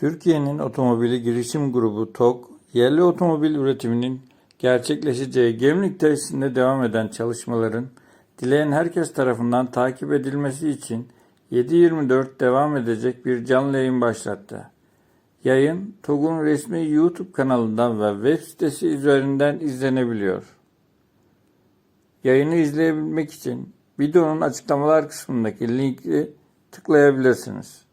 Türkiye'nin otomobili girişim grubu Tok, yerli otomobil üretiminin gerçekleşeceği Gemlik tesisinde devam eden çalışmaların dileyen herkes tarafından takip edilmesi için 7/24 devam edecek bir canlı yayın başlattı. Yayın TOG'un resmi YouTube kanalından ve web sitesi üzerinden izlenebiliyor. Yayını izleyebilmek için videonun açıklamalar kısmındaki linki tıklayabilirsiniz.